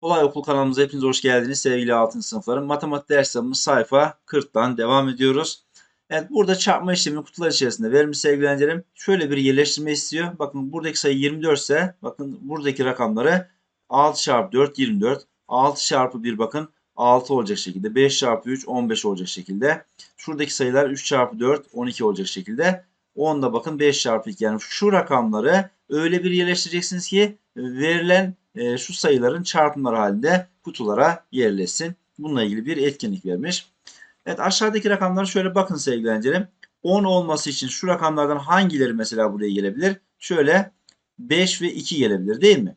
Kolay Okul kanalımıza hepiniz hoş geldiniz sevgili altın sınıflarım. Matematik derslerimiz sayfa 40'tan devam ediyoruz. Evet burada çarpma işlemini kutular içerisinde verilmiş sevgili. Şöyle bir yerleştirme istiyor. Bakın buradaki sayı 24 ise bakın buradaki rakamları 6 çarpı 4 24. 6 çarpı 1 bakın 6 olacak şekilde. 5 çarpı 3 15 olacak şekilde. Şuradaki sayılar 3 çarpı 4 12 olacak şekilde. 10 da bakın 5 çarpı 2 yani şu rakamları öyle bir yerleştireceksiniz ki verilen e, şu sayıların çarpımları halinde kutulara yerleşsin. Bununla ilgili bir etkinlik vermiş. Evet aşağıdaki rakamları şöyle bakın sevgili öğrencilerim. 10 olması için şu rakamlardan hangileri mesela buraya gelebilir? Şöyle 5 ve 2 gelebilir değil mi?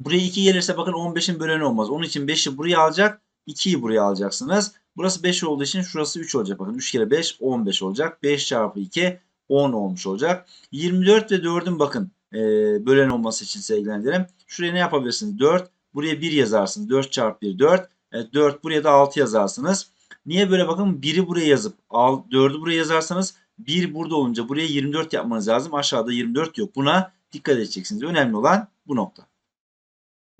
Buraya 2 gelirse bakın 15'in böleni olmaz. Onun için 5'i buraya alacak. 2'yi buraya alacaksınız. Burası 5 olduğu için şurası 3 olacak. Bakın 3 kere 5 15 olacak. 5 çarpı 2 10 olmuş olacak. 24 ve 4'ün bakın e, bölen olması için sevgili öğrencilerim. Şuraya ne yapabilirsiniz? 4. Buraya 1 yazarsınız. 4 çarpı 1 4. Evet, 4 buraya da 6 yazarsınız. Niye böyle bakın 1'i buraya yazıp 4'ü buraya yazarsanız 1 burada olunca buraya 24 yapmanız lazım. Aşağıda 24 yok. Buna dikkat edeceksiniz. Önemli olan bu nokta.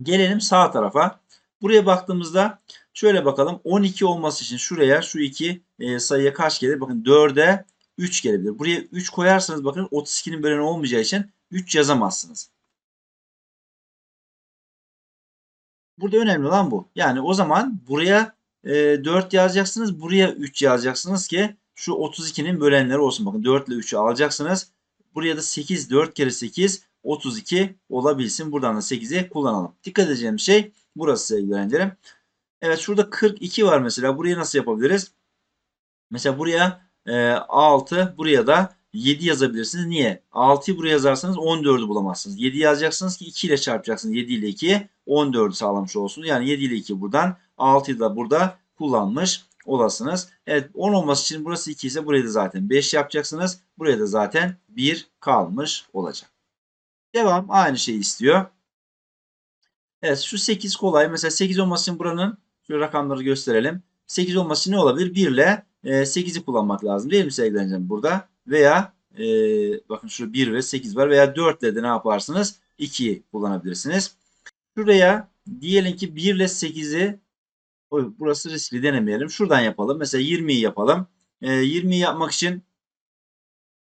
Gelelim sağ tarafa. Buraya baktığımızda şöyle bakalım 12 olması için şuraya şu iki e, sayıya kaç gelir? Bakın 4'e 3 gelebilir. Buraya 3 koyarsanız bakın 32'nin böleni olmayacağı için 3 yazamazsınız. Burada önemli olan bu. Yani o zaman buraya e, 4 yazacaksınız. Buraya 3 yazacaksınız ki şu 32'nin bölenleri olsun. Bakın 4 ile 3'ü alacaksınız. Buraya da 8, 4 kere 8, 32 olabilsin. Buradan da 8'i kullanalım. Dikkat edeceğim şey burası sevgili öğrencilerim. Evet şurada 42 var mesela. Burayı nasıl yapabiliriz? Mesela buraya e, 6, buraya da 7 yazabilirsiniz. Niye? 6'yı buraya yazarsanız 14'ü bulamazsınız. 7 yazacaksınız ki 2 ile çarpacaksınız. 7 ile 2'yi 14'ü sağlamış olsun. Yani 7 ile 2 buradan 6'yı da burada kullanmış olasınız. Evet 10 olması için burası 2 ise buraya da zaten 5 yapacaksınız. Buraya da zaten 1 kalmış olacak. Devam aynı şeyi istiyor. Evet şu 8 kolay. Mesela 8 olması için buranın şu rakamları gösterelim. 8 olması ne olabilir? 1 ile 8'i kullanmak lazım değil mi sevgili öğrencilerim burada? Veya e, bakın şurada 1 ve 8 var veya 4 ile de ne yaparsınız? 2'yi kullanabilirsiniz. Şuraya diyelim ki 1 ile 8'i burası riskli denemeyelim. Şuradan yapalım. Mesela 20'yi yapalım. E, 20'yi yapmak için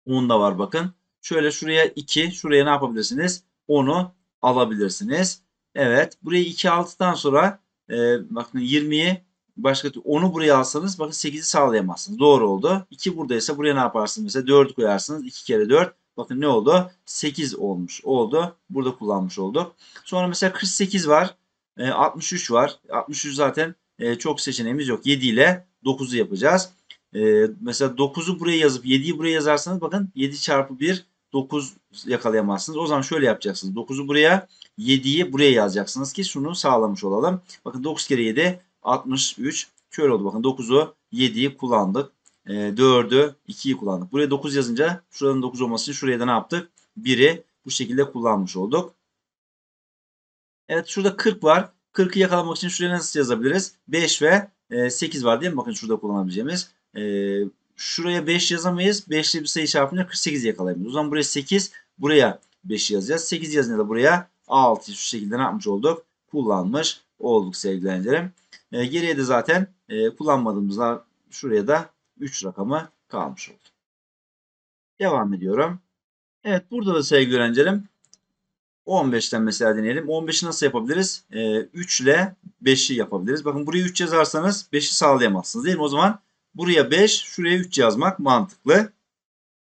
10 da var bakın. Şöyle şuraya 2, şuraya ne yapabilirsiniz? 10'u alabilirsiniz. Evet. Buraya 2 aldıktan sonra e, bakın 20'yi başka 10'u buraya alsanız bakın 8'i sağlayamazsınız. Doğru oldu. 2 buradaysa buraya ne yaparsınız? Mesela 4 koyarsınız. 2 kere 4. Bakın ne oldu? 8 olmuş oldu. Burada kullanmış olduk. Sonra mesela 48 var. E, 63 var. 63 zaten e, çok seçeneğimiz yok. 7 ile 9'u yapacağız. E, mesela 9'u buraya yazıp 7'yi buraya yazarsanız bakın 7 çarpı 1 9 yakalayamazsınız. O zaman şöyle yapacaksınız. 9'u buraya 7'yi buraya yazacaksınız ki şunu sağlamış olalım. Bakın 9 kere 7 63. Şöyle oldu bakın 9'u 7'yi kullandık. E, 4'ü 2'yi kullandık. Buraya 9 yazınca şuranın 9 olması için şuraya da ne yaptık? 1'i bu şekilde kullanmış olduk. Evet şurada 40 var. 40'ı yakalamak için şuraya nasıl yazabiliriz? 5 ve 8 var değil mi? Bakın şurada kullanabileceğimiz. E, şuraya 5 yazamayız. 5 ile bir sayı çarpınca 48 yakalayamayız. O zaman buraya 8, buraya 5 yazacağız. 8 yazınca da buraya 6 şu şekilde ne yapmış olduk? Kullanmış olduk sevgili öğrencilerim. E, geriye de zaten e, kullanmadığımızda şuraya da 3 rakamı kalmış oldu. Devam ediyorum. Evet burada da sevgili öğrencilerim 15'ten mesela deneyelim. 15'i nasıl yapabiliriz? E, 3 ile 5'i yapabiliriz. Bakın buraya 3 yazarsanız 5'i sağlayamazsınız değil mi? O zaman buraya 5, şuraya 3 yazmak mantıklı.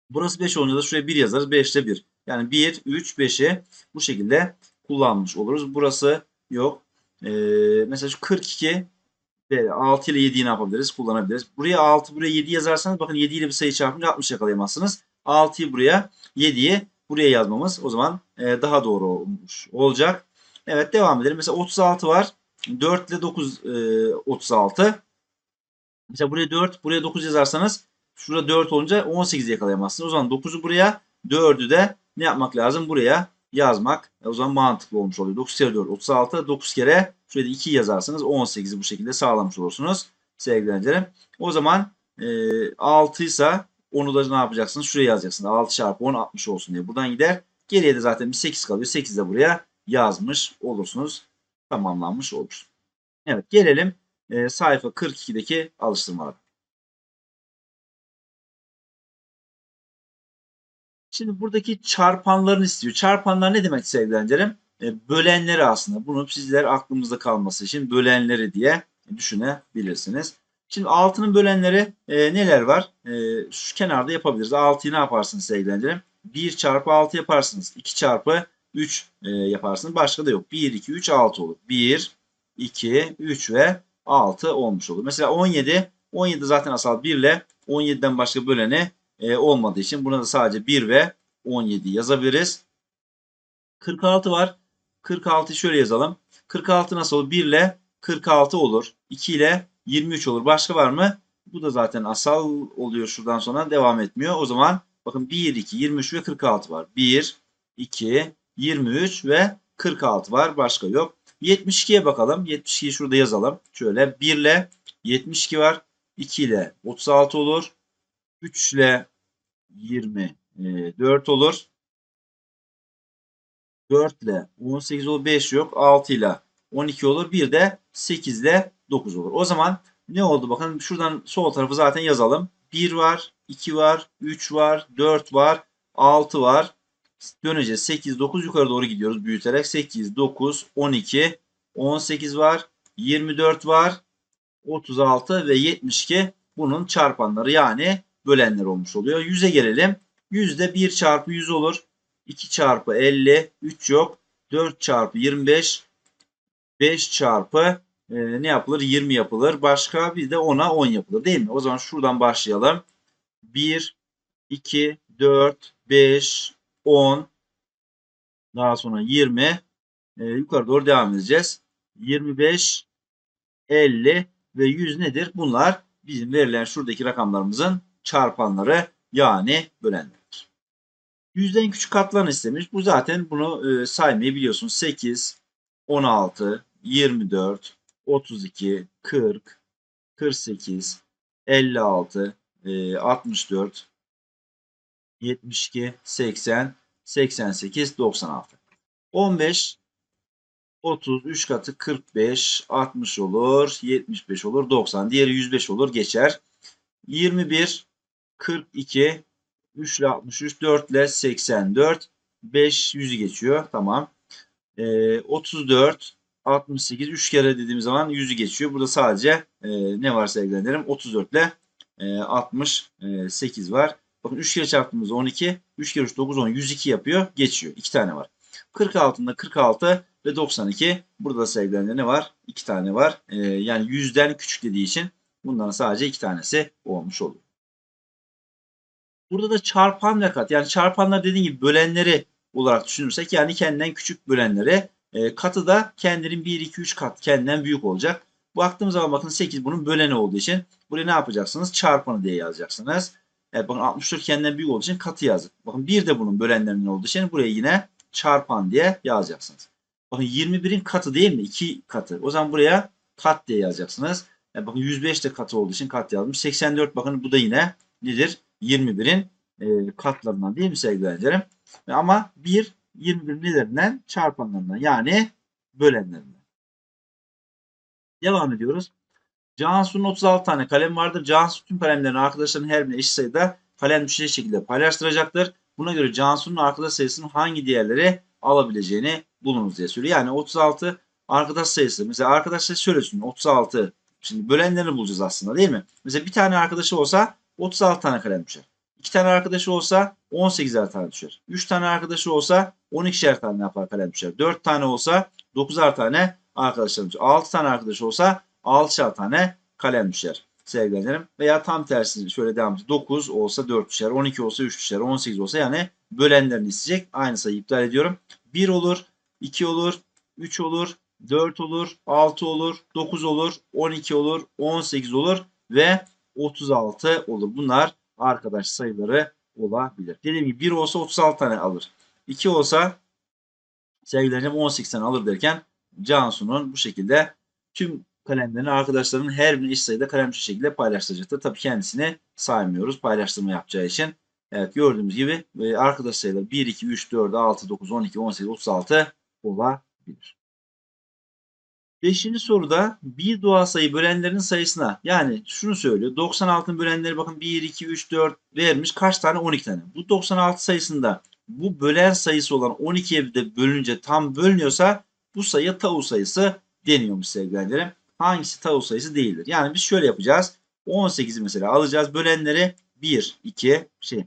Burası 5 olunca da şuraya 1 yazarız. 5 ile 1. Yani 1, 3, 5'i bu şekilde kullanmış oluruz. Burası yok. Ee, mesela şu 42 ve 6 ile 7'yi ne yapabiliriz? Kullanabiliriz. Buraya 6, buraya 7 yazarsanız bakın 7 ile bir sayı çarpınca 60 yakalayamazsınız. 6'yı buraya, 7'yi buraya yazmamız o zaman e, daha doğru olmuş olacak. Evet devam edelim. Mesela 36 var. 4 ile 9 e, 36. Mesela buraya 4, buraya 9 yazarsanız şurada 4 olunca 18'i yakalayamazsınız. O zaman 9'u buraya, 4'ü de ne yapmak lazım? Buraya yazmak. E, o zaman mantıklı olmuş oluyor. 9 kere 4 36. 9 kere şurada 2 yazarsanız 18'i bu şekilde sağlamış olursunuz sevgili öğrencilerim. O zaman e, 6 ise onu da ne yapacaksınız? Şuraya yazacaksınız. 6 çarpı 10 60 olsun diye. Buradan gider Geriye de zaten bir 8 kalıyor. 8 de buraya yazmış olursunuz. Tamamlanmış olur. Evet gelelim e, sayfa 42'deki alıştırmalara. Şimdi buradaki çarpanlarını istiyor. Çarpanlar ne demek sevgilendirim? E, bölenleri aslında. Bunu sizler aklımızda kalması için bölenleri diye düşünebilirsiniz. Şimdi 6'nın bölenleri e, neler var? E, şu kenarda yapabiliriz. 6'yı ne yaparsınız sevgilendirim? 1 çarpı 6 yaparsınız. 2 çarpı 3 e, yaparsınız. Başka da yok. 1, 2, 3, 6 olur. 1, 2, 3 ve 6 olmuş olur. Mesela 17. 17 zaten asal 1 ile 17'den başka böleni e, olmadığı için buna da sadece 1 ve 17 yazabiliriz. 46 var. 46'yı şöyle yazalım. 46 nasıl olur? 1 ile 46 olur. 2 ile 23 olur. Başka var mı? Bu da zaten asal oluyor şuradan sonra devam etmiyor. O zaman bakın 1, 2, 23 ve 46 var. 1, 2, 23 ve 46 var. Başka yok. 72'ye bakalım. 72'yi şurada yazalım. Şöyle 1 ile 72 var. 2 ile 36 olur. 3 ile 24 olur. 4 ile 18 olur. 5 yok. 6 ile 12 olur. Bir de 8 ile 9 olur. O zaman ne oldu? Bakın şuradan sol tarafı zaten yazalım. 1 var, 2 var, 3 var, 4 var, 6 var. Döneceğiz. 8, 9 yukarı doğru gidiyoruz büyüterek. 8, 9, 12, 18 var, 24 var, 36 ve 72 bunun çarpanları yani bölenler olmuş oluyor. 100'e gelelim. 100'de 1 çarpı 100 olur. 2 çarpı 50, 3 yok. 4 çarpı 25, 5 çarpı e, ne yapılır? 20 yapılır. Başka bir de 10'a 10 yapılır değil mi? O zaman şuradan başlayalım. 1, 2, 4, 5, 10, daha sonra 20, e, yukarı doğru devam edeceğiz. 25, 50 ve 100 nedir? Bunlar bizim verilen şuradaki rakamlarımızın çarpanları yani bölenlerdir. Yüzden küçük katlarını istemiş. Bu zaten bunu e, saymayı biliyorsunuz. 8, 16, 24, 32, 40, 48, 56, e, 64, 72, 80, 88, 96. 15, 30, 3 katı 45, 60 olur, 75 olur, 90. Diğeri 105 olur, geçer. 21, 42, 3 ile 63, 4 ile 84, 5 100'ü geçiyor. Tamam. Ee, 34, 68, 3 kere dediğim zaman 100'ü geçiyor. Burada sadece e, ne var sevgilerim? 34 ile e, 68 var. Bakın 3 kere çarptığımızda 12, 3 kere 3 9 10 102 yapıyor. Geçiyor. 2 tane var. 46'ında 46 ve 92. Burada sevgilerimde ne var? 2 tane var. E, yani 100'den küçük dediği için bunların sadece 2 tanesi olmuş oluyor. Burada da çarpan ve. Yani çarpanlar dediğim gibi bölenleri olarak düşünürsek yani kendinden küçük bölenleri e, katı da kendinin 1, 2, 3 kat kendinden büyük olacak. Baktığımız zaman bakın 8 bunun böleni olduğu için buraya ne yapacaksınız? Çarpanı diye yazacaksınız. Evet bakın 64 kendinden büyük olduğu için katı yazdık. Bakın 1 de bunun bölenlerinin olduğu için buraya yine çarpan diye yazacaksınız. Bakın 21'in katı değil mi? 2 katı. O zaman buraya kat diye yazacaksınız. Yani bakın 105 de katı olduğu için kat yazmış. 84 bakın bu da yine nedir? 21'in e, katlarından değil mi sevgili öğrencilerim? Ama 1 21 nelerinden? Çarpanlarından yani bölenlerinden. Devam ediyoruz. Cansu'nun 36 tane kalem vardır. Cansu tüm kalemlerini arkadaşlarının her birine eşit sayıda kalem düşecek şekilde paylaştıracaktır. Buna göre Cansu'nun arkadaş sayısının hangi değerleri alabileceğini bulunuz diye söylüyor. Yani 36 arkadaş sayısı. Mesela arkadaş sayısı şöyle düşünün. 36. Şimdi bölenlerini bulacağız aslında değil mi? Mesela bir tane arkadaşı olsa 36 tane kalem düşer. 2 tane arkadaşı olsa 18'er tane düşer. 3 tane arkadaşı olsa 12'şer tane yapar kalem düşer. 4 tane olsa 9'ar tane arkadaşlarım düşer. 6 tane arkadaş olsa 6'şer tane kalem düşer sevgilerim. Veya tam tersi şöyle devam edeceğiz. 9 olsa 4 düşer, 12 olsa 3 düşer, 18 olsa yani bölenlerini isteyecek. Aynı sayıyı iptal ediyorum. 1 olur, 2 olur, 3 olur, 4 olur, 6 olur, 9 olur, 12 olur, 18 olur ve 36 olur. Bunlar arkadaş sayıları olabilir. Dediğim gibi 1 olsa 36 tane alır. 2 olsa sevgilerim 18 tane alır derken Cansu'nun bu şekilde tüm kalemlerini arkadaşlarının her bir eş sayıda kalemçi şekilde paylaştıracaktır. Tabii kendisini saymıyoruz paylaştırma yapacağı için. Evet gördüğümüz gibi e, arkadaş sayıları 1, 2, 3, 4, 6, 9, 12, 18, 36 olabilir. Beşinci soruda bir doğal sayı bölenlerin sayısına yani şunu söylüyor. 96'ın bölenleri bakın 1, 2, 3, 4 vermiş. Kaç tane? 12 tane. Bu 96 sayısında bu bölen sayısı olan 12'ye de bölünce tam bölünüyorsa bu sayıya tau sayısı deniyormuş sevgilerim. Hangisi tau sayısı değildir? Yani biz şöyle yapacağız. 18'i mesela alacağız. Bölenleri 1, 2, şey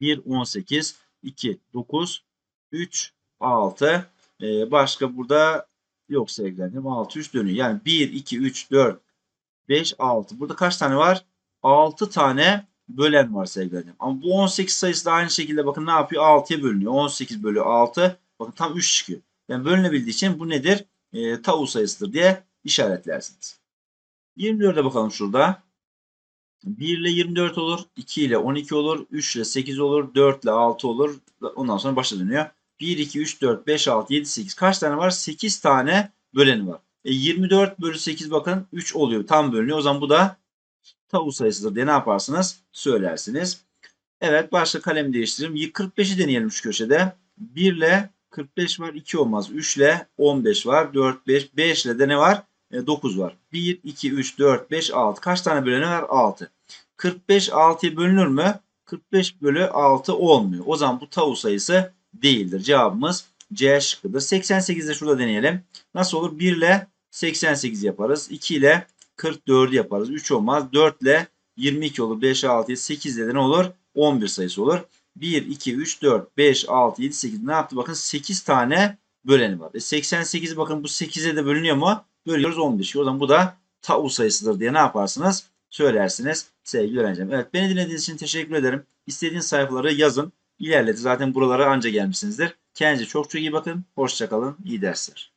1, 18, 2, 9, 3, 6. Ee, başka burada yok sevgilerim. 6, 3 dönüyor. Yani 1, 2, 3, 4, 5, 6. Burada kaç tane var? 6 tane bölen var sevgilerim. Ama bu 18 sayısı da aynı şekilde bakın ne yapıyor? 6'ya bölünüyor. 18 bölü 6. Bakın tam 3 çıkıyor. Yani bölünebildiği için bu nedir? E, tau sayısıdır diye işaretlersiniz. 24'e bakalım şurada. 1 ile 24 olur. 2 ile 12 olur. 3 ile 8 olur. 4 ile 6 olur. Ondan sonra başa dönüyor. 1, 2, 3, 4, 5, 6, 7, 8. Kaç tane var? 8 tane böleni var. E 24 bölü 8 bakın 3 oluyor. Tam bölünüyor. O zaman bu da tavuk sayısıdır diye ne yaparsınız? Söylersiniz. Evet başka kalem değiştirelim. 45'i deneyelim şu köşede. 1 ile 45 var. 2 olmaz. 3 ile 15 var. 4, 5. 5 ile de ne var? E, 9 var. 1, 2, 3, 4, 5, 6. Kaç tane böleni var? 6. 45 6'ya bölünür mü? 45 bölü 6 olmuyor. O zaman bu tavuk sayısı değildir. Cevabımız C şıkkıdır. 88'de de şurada deneyelim. Nasıl olur? 1 ile 88 yaparız. 2 ile 44 yaparız. 3 olmaz. 4 ile 22 olur. 5, 6, 8 ile ne olur? 11 sayısı olur. 1, 2, 3, 4, 5, 6, 7, 8. Ne yaptı? Bakın 8 tane böleni var. E 88 bakın bu 8'e de bölünüyor mu? Bölüyoruz 11. O zaman bu da tau sayısıdır diye ne yaparsınız? Söylersiniz sevgili öğrencim. Evet beni dinlediğiniz için teşekkür ederim. İstediğiniz sayfaları yazın. İlerledi. Zaten buralara anca gelmişsinizdir. Kendinize çok çok iyi bakın. Hoşçakalın. İyi dersler.